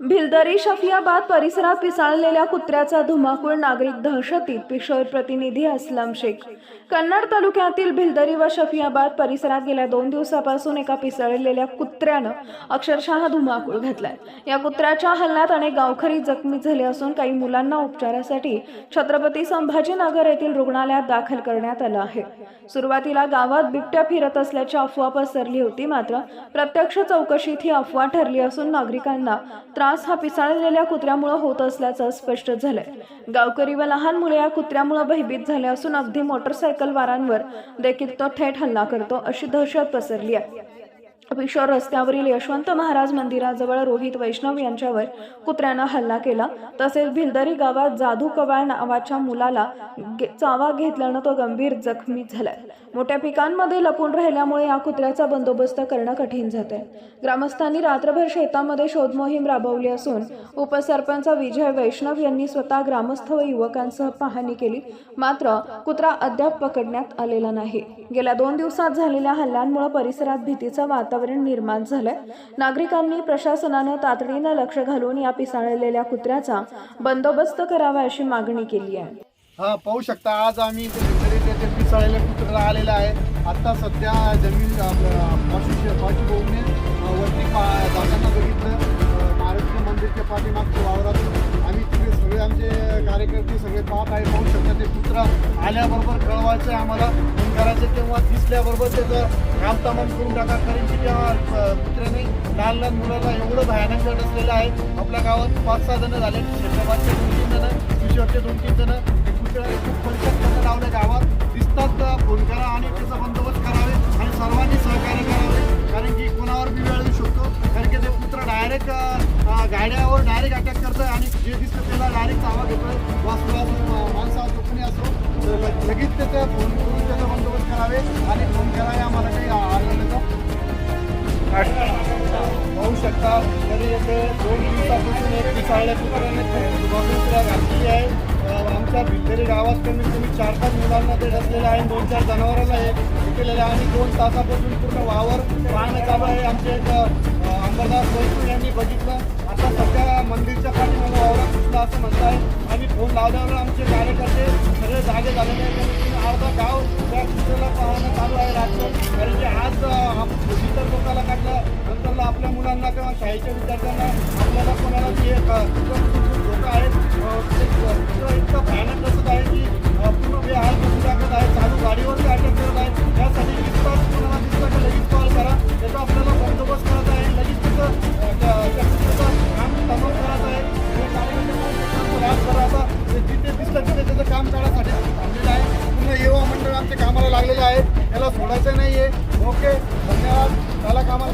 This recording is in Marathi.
भिलदरी शफियाबाद परिसरात पिसाळलेल्या कुत्र्याचा धुमाकूळ नागरिक दहशतीत पिशोर प्रतिनिधी असलम शेख. कन्नड तालुक्यातील भिलदरी व शफियाबाद परिसरात गेल्या दोन दिवसापासून एका पिसळलेल्या कुत्र्यानं अक्षरशः धुमाकूळ घातलाय. या कुत्र्याच्या हल्ल्यात अनेक गावकरी जखमी झाले असून काही मुलांना उपचारासाठी छत्रपती संभाजीनगर येथील रुग्णालयात दाखल करण्यात आलं आहे. सुरुवातीला गावात बिबट्या फिरत असल्याची अफवा पसरली होती मात्र प्रत्यक्ष चौकशीत ही अफवा ठरली असून नागरिकांना त्रास हा पिसाळलेल्या कुत्र्यामुळे होत असल्याचं स्पष्ट झालंय. गावकरी व लहान मुले या कुत्र्यामुळे भयभीत झाले असून अगदी मोटरसायकलवारांवर देखील तो थेट हल्ला करतो अशी दहशत पसरली आहे. पिशोर रस्त्यावरील यशवंत महाराज मंदिराजवळ रोहित वैष्णव यांच्यावर कुत्र्यानं हल्ला केला. तसेच भिलदरी गावात जाधू कवाळ नावाच्या मुलाला चावा घेतल्यानं तो गंभीर जखमी झालाय. मोठ्या पिकांमध्ये लपून राहिल्यामुळे या कुत्र्याचा बंदोबस्त करणं कठीण जात आहे ग्रामस्थांनी रात्रभर शेतामध्ये शोधमोहीम राबवली असून उपसरपंच विजय वैष्णव यांनी स्वतः ग्रामस्थ व युवकांसह पाहणी केली. मात्र कुत्रा अद्याप पकडण्यात आलेला नाही. गेल्या दोन दिवसात झालेल्या हल्ल्यांमुळे परिसरात भीतीचं वातावरण निर्माण झालंय. नागरिकांनी प्रशासनानं तातडीनं लक्ष घालून या पिसाळलेल्या कुत्र्याचा बंदोबस्त करावा अशी मागणी केली आहे. हा पाहू शकता आज आम्ही इथे भितरी ते पिसाळलेल्या कुत्र्याला आलेला आहे. आता सध्या जमीन पाशी वरती जाताना बघितलं. महाराष्ट्र मंदिरच्या पाठीमागच्या वावरात कार्यकर्ते सगळे पाहत आहे पाहू शकता ते कुत्रा आल्याबरोबर कळवायचं आहे आम्हाला. फोन करायचं तेव्हा दिसल्याबरोबर त्याचं काम तामान करून टाका. कारण की त्या कुत्र्याने लहान लहान मुलाला एवढं भयानक असलेलं आहे. आपल्या गावात पाच सहा जण झाले शेताबादचे दोन तीन जण किशोरचे दोन तीन जण. हे कुत्र्याला खूप करणं लावले गावात. दिसतात फोन करा आणि त्याचा बंदोबस्त करावे आणि सर्वांनी सहकार्य करावे. कारण की कोणावर बी वेळ येऊ शकतो. कारण की ते कुत्र डायरेक्ट गाड्यावर डायरेक्ट अटॅक करतोय आणि जे दिसतं त्याला डायरेक्ट चावा घेतोय. वासरू असो माणसा असो कोणी असो तर लगेच त्याचा फोन करून त्याचा बंदोबस्त करावे आणि फोन करावे आम्हाला काही आढळलं पाहू शकता तरी येथे दोन दिवसापासून एक पिसाळल्या कुत्र्याने कुत्र्या घातली आहे. आमच्या भितरी गावात कमीत कमी चार पाच मुलांना ते डसलेलं आहे. दोन चार जनावरांना हे केलेलं आहे. आणि दोन तासापासून पूर्ण वावर पाहणं चालू आहे. आमचे एक अंबरदास वैष्णव यांनी बघितलं. मंदिरच्या पाठीमागे वावरात घुसला असं म्हणत आहे आम्ही फोन लावल्यावर आमचे कार्यकर्ते सगळे जागे झालेले आहेत. अर्धा गाव. त्या कुत्र्याला पाहणं चालू आहे रात्र कारण की आज इतर लोकांना काढलं. नंतरला आपल्या मुलांना किंवा शाळेच्या विद्यार्थ्यांना आपल्याला कोणाला जे एक, धोका आहेत सोडायचं नाही आहे ओके धन्यवाद. त्याला कामाला.